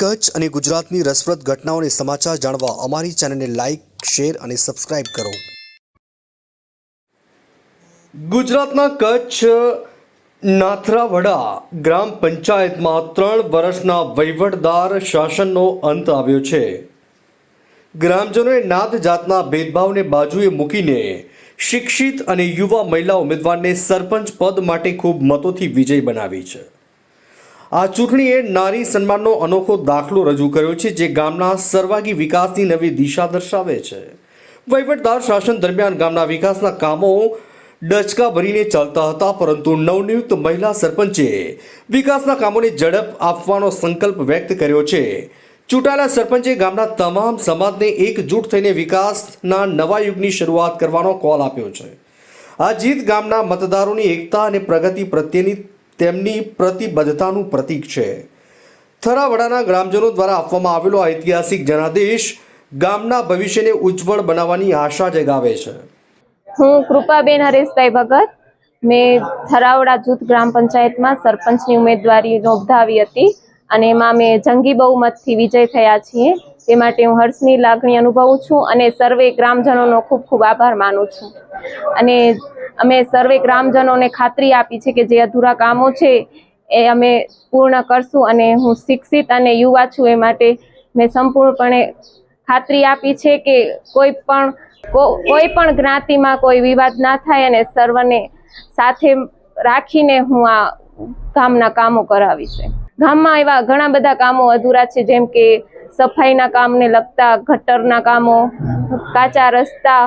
કચ્છ અને ગુજરાતની રસપ્રદ ઘટનાઓને સમાચાર જાણવા અમારી ચેનલને લાઇક શેર અને સબસ્ક્રાઇબ કરો. ગુજરાતના કચ્છ નાથરાવડા ગ્રામ પંચાયતમાં ત્રણ વર્ષના વહીવટદાર શાસનનો અંત આવ્યો છે. ગ્રામજનોએ નાત જાતના ભેદભાવને બાજુએ મૂકીને શિક્ષિત અને યુવા મહિલા ઉમેદવારને સરપંચ પદ માટે ખૂબ મતોથી વિજય બનાવી છે. આ ચૂંટણીએ નારી સન્માનનો અનોખો દાખલો રજૂ કર્યો છે, જે ગામના સર્વાગી વિકાસની નવી દિશા દર્શાવે છે. વહીવટદાર શાસન દરમિયાન ગામના વિકાસના કામો ડચકા ભરીને ચાલતા હતા, પરંતુ નવનિયુક્ત મહિલા સરપંચે વિકાસના કામોને ઝડપ આપવાનો સંકલ્પ વ્યક્ત કર્યો છે. ચૂંટાયેલા સરપંચે ગામના તમામ સમાજને એકજૂટ થઈને વિકાસના નવા યુગની શરૂઆત કરવાનો કોલ આપ્યો છે. આ જીત ગામના મતદારોની એકતા અને પ્રગતિ પ્રત્યેની તેમની પ્રતિબદ્ધતાનું પ્રતીક છે. થરાવડાના ગ્રામજનો દ્વારા આપવામાં આવેલો ઐતિહાસિક જનાદેશ ગામના ભવિષ્યને ઉજ્જવળ બનાવવાની આશા જગાવે છે. હું કૃપાબેન હરેશભાઈ ભગત. મેં થરાવડા જૂથ ગ્રામ પંચાયતમાં સરપંચની ઉમેદવારી નોંધાવી હતી અને એમાં મેં જંગી બહુમતથી વિજય થયા છીએ. તે માટે હું હર્ષની લાગણી અનુભવું છું અને સર્વે ગ્રામજનોનો ખૂબ ખૂબ આભાર માનું છું. અને અમે સર્વે ગ્રામજનોને ખાતરી આપી છે કે જે અધૂરા કામો છે એ અમે પૂર્ણ કરશું અને હું શિક્ષિત અને યુવા છું એ માટે મેં સંપૂર્ણપણે ખાતરી આપી છે કે કોઈ પણ કોઈ પણ જ્ઞાતિમાં કોઈ વિવાદ ના થાય અને સર્વને સાથે રાખીને હું આ ગામના કામો કરાવીશ. ગામમાં એવા ઘણા બધા કામો અધૂરા છે, જેમ કે સફાઈના કામને લગતા ગટરના કામો, કાચા રસ્તા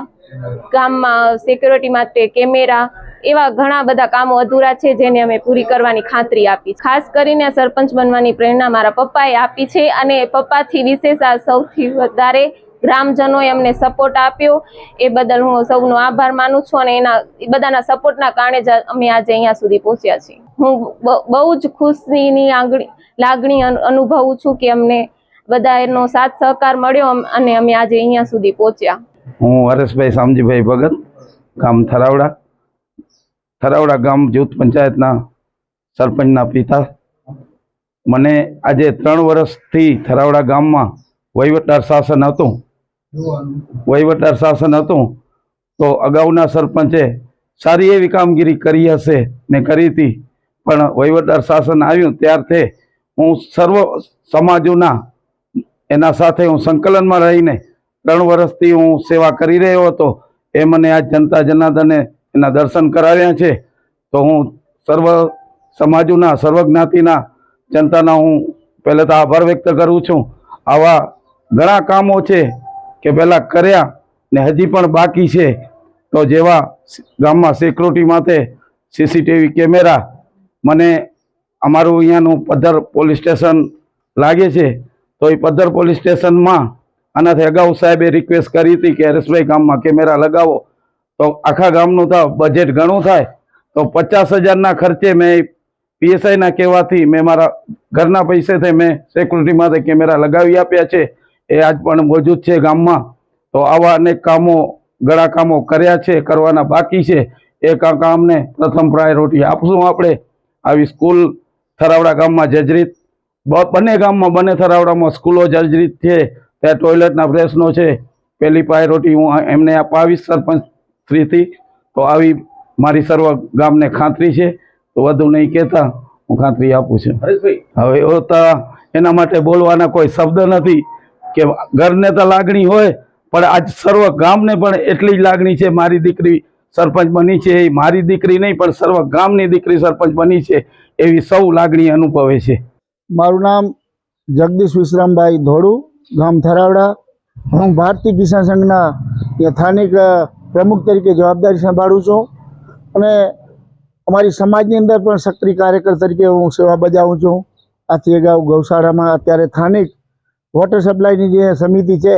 ગામમાં સિક્યોરિટી માટે કેમેરા એવા ઘણા બધા કામો અધૂરા છે જેને અમે પૂરી કરવાની ખાતરી આપી ખાસ કરીને સરપંચ બનવાની પ્રેરણા મારા પપ્પાએ આપી છે અને પપ્પાથી વિશેષ આ સૌથી વધારે ગ્રામજનોએ અમને સપોર્ટ આપ્યો. એ બદલ હું સૌનો આભાર માનું છું અને એના બધાના સપોર્ટના કારણે જ અમે આજે અહીંયા સુધી પહોંચ્યા છીએ. હું બહુ જ ખુશીની આંગળી, લાગણી અનુ- અનુભવું છું કે અમને બધા એનો સાથ સહકાર મળ્યો અને અમે આજે અહીંયા સુધી પહોંચ્યા. હું હરેશભાઈ શામજીભાઈ ભગત, ગામ થરાવડા. થરાવડા ગામ જૂથ પંચાયતના સરપંચના પિતા. મને આજે ત્રણ વર્ષથી થરાવડા ગામમાં વહીવટદાર શાસન હતું. વહીવટદાર શાસન હતું. તો અગાઉના સરપંચે સારી એવી કામગીરી કરી હશે ને કરી હતી. પણ વહીવટદાર શાસન આવ્યું ત્યારથી હું સર્વ સમાજોના એના સાથે હું સંકલનમાં રહીને ત્રણ વર્ષથી હું સેવા કરી રહ્યો હતો, એ મને આ જનતા જનાર્દને એના દર્શન કરાવ્યા છે. તો હું સર્વ સમાજના સર્વ જ્ઞાતિના જનતાના હું પહેલાં તો આભાર વ્યક્ત કરું છું. આવા ઘણા કામો છે કે પહેલાં કર્યા ને હજી પણ બાકી છે. તો જેવા ગામમાં સિક્યુરિટી માટે સીસીટીવી કેમેરા મને અમારું અહીંયાનું પદ્ધર પોલીસ સ્ટેશન લાગે છે. તો એ પદ્ધર પોલીસ સ્ટેશનમાં આનાથી અગાઉ સાહેબે રિક્વેસ્ટ કરી હતી કે હરેશભાઈ ગામમાં કેમેરા લગાવો. તો આખા ગામનું તો બજેટ ઘણું થાય. તો પચાસ હજારના ખર્ચે મેં પીએસઆઈના કહેવાથી મેં મારા ઘરના પૈસેથી મેં સિક્યુરિટીમાંથી કેમેરા લગાવી આપ્યા છે. એ આજ પણ મોજૂદ છે ગામમાં. તો આવા અનેક કામો ઘણા કામો કર્યા છે, કરવાના બાકી છે. એ કામને પ્રથમ પ્રાયોરિટી આપશું આપણે. આવી સ્કૂલ થરાવડા ગામમાં જર્જરિત, બ- બંને ગામમાં, બંને થરાવડામાં સ્કૂલો જર્જરિત છે. ત્યાં ટોયલેટના પ્રશ્નો છે પહેલી પ્રાયોરિટી હું એમને અપાવીશ સરપંચ શ્રીથી તો આવી મારી સર્વ ગામને ખાતરી છે તો વધુ નહીં કહેતા હું ખાતરી આપું છું. હવે એના માટે બોલવાના કોઈ શબ્દ નથી કે ઘરને તો લાગણી હોય પણ આજ સર્વ ગામને પણ એટલી જ લાગણી છે મારી દીકરી સરપંચ બની છે એ મારી દીકરી નહીં પણ સર્વ ગામની દીકરી સરપંચ બની છે એવી સૌ લાગણી અનુભવે છે. મારું નામ જગદીશ વિશ્રામભાઈ ધોળુ ગામ થરાવડા. હું ભારતીય કિસાન સંઘના સ્થાનિક પ્રમુખ તરીકે જવાબદારી સંભાળું છું અને અમારી સમાજની અંદર પણ સક્રિય કાર્યકર તરીકે હું સેવા બજાવું છું. આથી અગાઉ ગૌશાળામાં અત્યારે સ્થાનિક વોટર સપ્લાયની જે સમિતિ છે,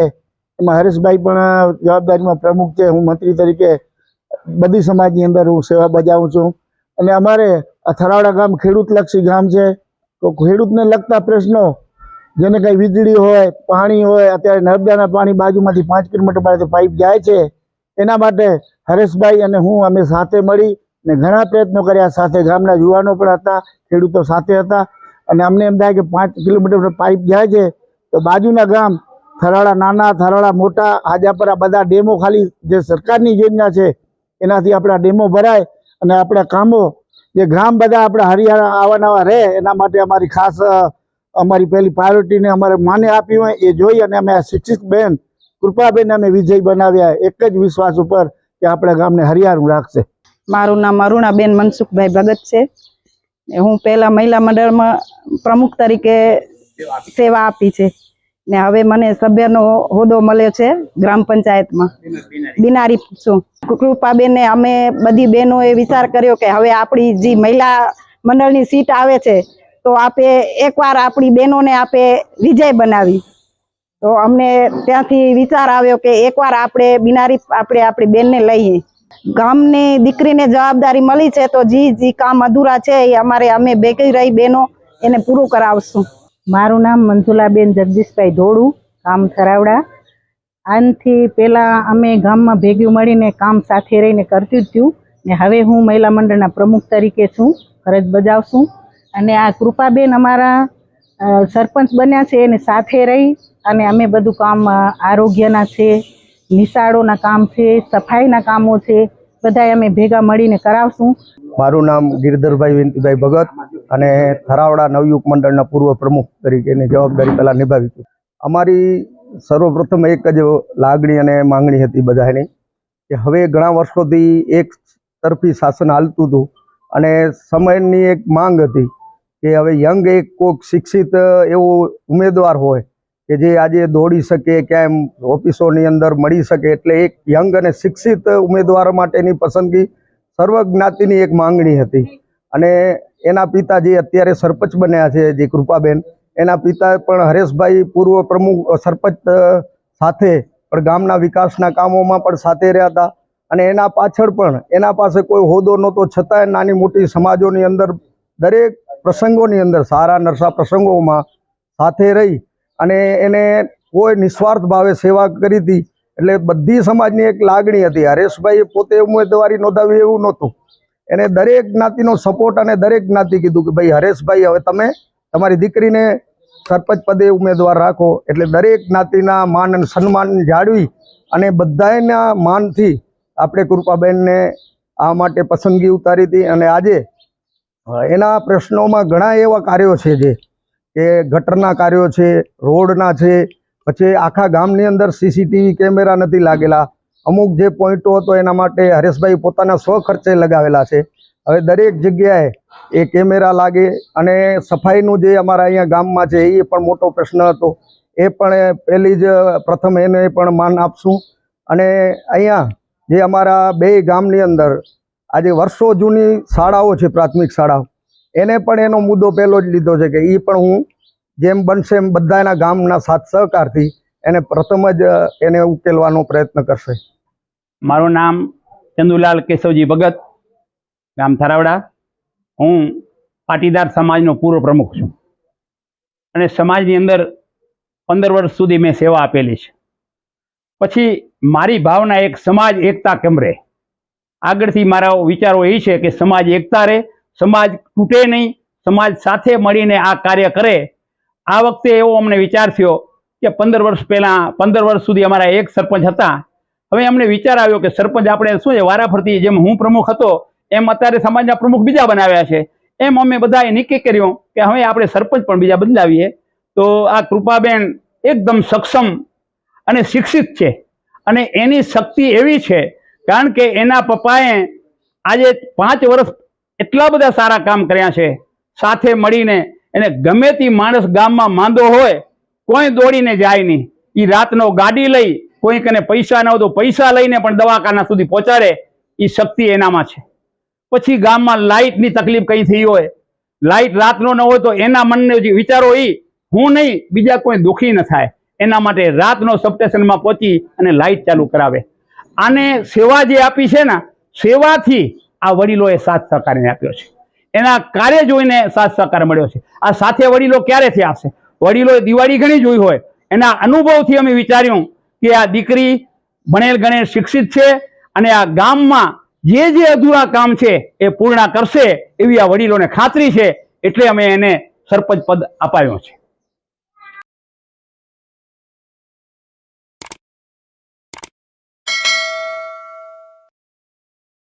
એમાં હરેશભાઈ પણ જવાબદારીમાં પ્રમુખ છે. હું મંત્રી તરીકે બધી સમાજની અંદર હું સેવા બજાવું છું. અને અમારે આ થરાવડા ગામ ખેડૂતલક્ષી ગામ છે. તો ખેડૂતને લગતા પ્રશ્નો જેને કંઈ વીજળી હોય, પાણી હોય, અત્યારે નર્મદાના પાણી બાજુમાંથી પાંચ કિલોમીટર માટે પાઇપ જાય છે, એના માટે હરેશભાઈ અને હું અમે સાથે મળી ને ઘણા પ્રયત્નો કર્યા. સાથે ગામના યુવાનો પણ હતા, ખેડૂતો સાથે હતા. અને અમને એમ થાય કે પાંચ કિલોમીટર પાઇપ જાય છે, તો બાજુના ગામ, થરાળા નાના, થરાળા મોટા હાજાપરા બધા ડેમો ખાલી જે સરકારની યોજના છે, એનાથી આપણા ડેમો ભરાય અને આપણા કામો, જે ગામ બધા આપણા હરિયાણા આવવાના રહે, એના માટે અમારી ખાસ અમારી પહેલી પ્રાયોરિટીને અમારે માને આપી હોય એ જોઈ અને અમે આ શિક્ષિત બહેન કૃપાબેન અમે વિજય બનાવ્યા. એક જ વિશ્વાસ ઉપર કે આપણા ગામને હરિયાળું રાખશે. મારું નામ અરુણાબેન મનસુખભાઈ ભગત છે. હું પહેલા મહિલા મંડળમાં પ્રમુખ તરીકે સેવા આપી છે. ને હવે મને સભ્યનો હોદ્દો મળ્યો છે ગ્રામ પંચાયતમાં. બિનારી છું કૃપાબેને અમે બધી બહેનોએ વિચાર કર્યો કે હવે આપણી જે મહિલા મંડળની સીટ આવે છે તો આપે એકવાર આપણી બહેનોને આપે વિજય બનાવી. તો અમને ત્યાંથી વિચાર આવ્યો કે એકવાર આપણે બિનારી આપણે આપણી બેનને લઈએ. ગામની દીકરીને જવાબદારી મળી છે તો જી જી કામ અધૂરા છે, એ અમારે અમે ભેગી રહી બેનો એને પૂરું કરાવશું. મારું નામ મંજુલાબેન જગદીશભાઈ ધોળું, ગામ થરાવડા. આનથી પહેલાં અમે ગામમાં ભેગ્યું મળીને કામ સાથે રહીને કરતી થયું ને હવે હું મહિલા મંડળના પ્રમુખ તરીકે છું, ફરજ બજાવશું. અને આ કૃપાબેન અમારા સરપંચ બન્યા છે એને સાથે રહી અને અમે બધું કામ આરોગ્યના છે, નિશાળોના કામ છે, સફાઈના કામો છે બધા અમે ભેગા મળીને કરાવશું. મારું નામ ગિરધરભાઈ વિનતીભાઈ ભગત અને થરાવડા નવયુગ મંડળના પૂર્વ પ્રમુખ તરીકેની જવાબદારી પહેલાં નિભાવી હતી અમારી સર્વપ્રથમ એક જ લાગણી અને માંગણી હતી બધાની કે હવે ઘણા વર્ષોથી એક તરફી શાસન હાલતું હતું અને સમયની એક માંગ હતી કે હવે યંગ એક કોઈક શિક્ષિત એવો ઉમેદવાર હોય કે જે આજે દોડી શકે, ક્યાંય ઓફિસોની અંદર મળી શકે. એટલે એક યંગ અને શિક્ષિત ઉમેદવાર માટેની પસંદગી સર્વ જ્ઞાતિની એક માંગણી હતી. અને એના પિતા જે અત્યારે સરપંચ બન્યા છે, જે કૃપાબેન, એના પિતા પણ હરેશભાઈ પૂર્વ પ્રમુખ સરપંચ સાથે પણ ગામના વિકાસના કામોમાં પણ સાથે રહ્યા હતા. અને એના પાછળ પણ, એના પાસે કોઈ હોદ્દો નહોતો, છતાંય નાની મોટી સમાજોની અંદર દરેક પ્રસંગોની અંદર, સારા નરસા પ્રસંગોમાં સાથે રહી અને એને કોઈ નિસ્વાર્થ ભાવે સેવા કરી હતી, એટલે બધી સમાજની એક લાગણી હતી. હરેશભાઈ પોતે ઉમેદવારી નોંધાવી એવું નહોતું. એને દરેક જ્ઞાતિનો સપોર્ટ અને દરેક જ્ઞાતિ કીધું કે, ભાઈ, હરેશભાઈ, હવે તમે તમારી દીકરીને સરપંચ પદે ઉમેદવાર રાખો. એટલે દરેક જ્ઞાતિના માન અને સન્માન જાળવી અને બધાના માનથી આપણે કૃપાબેનને આ માટે પસંદગી ઉતારી હતી અને આજે એના પ્રશ્નોમાં ઘણા એવા કાર્યો છે જે, કે ગટરના કાર્યો છે, રોડના છે, પછી આખા ગામની અંદર સીસીટીવી કેમેરા નથી લાગેલા. અમુક જે પોઈન્ટો હતો એના માટે હરેશભાઈ પોતાના સ્વ ખર્ચે લગાવેલા છે. હવે દરેક જગ્યાએ એ કેમેરા લાગે અને સફાઈનું જે અમારા અહીંયા ગામમાં છે એ પણ મોટો પ્રશ્ન હતો. એ પણ પહેલી જ પ્રથમ એને પણ માન આપશું. અને અહીંયા જે અમારા બે ગામની અંદર આજે વર્ષો જૂની શાળાઓ છે, પ્રાથમિક શાળાઓ. એને પણ એનો મુદ્દો પહેલો જ લીધો છે કે એ પણ હું જેમ બનશે એમ બધાના ગામના સાથ સહકારથી એને પ્રથમ જ એને ઉકેલવાનો પ્રયત્ન કરશે. મારું નામ ચંદુલાલ કેશવજી ભગત, ગામ થરાવડા. હું પાટીદાર સમાજનો પૂર્વ પ્રમુખ છું. અને સમાજની અંદર પંદર વર્ષ સુધી મેં સેવા આપેલી છે. પછી મારી ભાવના એક સમાજ એકતા કેમ રહે આગળથી મારા વિચારો એ છે કે સમાજ એકતા રહે, સમાજ તૂટે નહીં, સમાજ સાથે મળીને આ કાર્ય કરે. આ વખતે એવો અમને વિચાર થયો કે પંદર વર્ષ પહેલાં, પંદર વર્ષ સુધી અમારા એક સરપંચ હતા. હવે અમને વિચાર આવ્યો કે સરપંચ આપણે શું છે, વારાફરતી જેમ હું પ્રમુખ હતો, એમ અત્યારે સમાજના પ્રમુખ બીજા બનાવ્યા છે. એમ અમે બધાએ નક્કી કર્યું કે હવે આપણે સરપંચ પણ બીજા બદલાવીએ. તો આ કૃપાબેન એકદમ સક્ષમ અને શિક્ષિત છે. અને એની શક્તિ એવી છે કારણ કે એના પપ્પાએ આજે પાંચ વર્ષ એટલા બધા સારા કામ કર્યા છે, સાથે મળીને એને ગમે તે માણસ ગામમાં માંદો હોય, કોઈ દોડીને જાય નહીં. એ રાતનો ગાડી લઈ, કોઈક પૈસા ન હોય તો પૈસા લઈને પણ દવાખાના સુધી પહોંચાડે એ શક્તિ એનામાં છે. પછી ગામમાં લાઇટની તકલીફ કઈ થઈ હોય, લાઇટ રાતનો ન હોય તો એના મનને જે વિચારો એ હું નહીં, બીજા કોઈ દુઃખી ન થાય. એના માટે રાતનો સબસ્ટેશનમાં પહોંચી અને લાઇટ ચાલુ કરાવે. આને સેવા જે આપી છે ને, સેવાથી આ વડીલોએ સાથ સહકારને આપ્યો છે. એના કાર્ય જોઈને સાથ સહકાર મળ્યો છે. આ સાથે વડીલો ક્યારેથી આવશે વડીલોએ દિવાળી ઘણી જોઈ હોય. એના અનુભવથી અમે વિચાર્યું કે આ દીકરી ભણેલ ગણેલ શિક્ષિત છે અને આ ગામમાં જે જે અધૂરા કામ છે એ પૂર્ણ કરશે એવી આ વડીલોને ખાતરી છે એટલે અમે એને સરપંચ પદ અપાયો છે.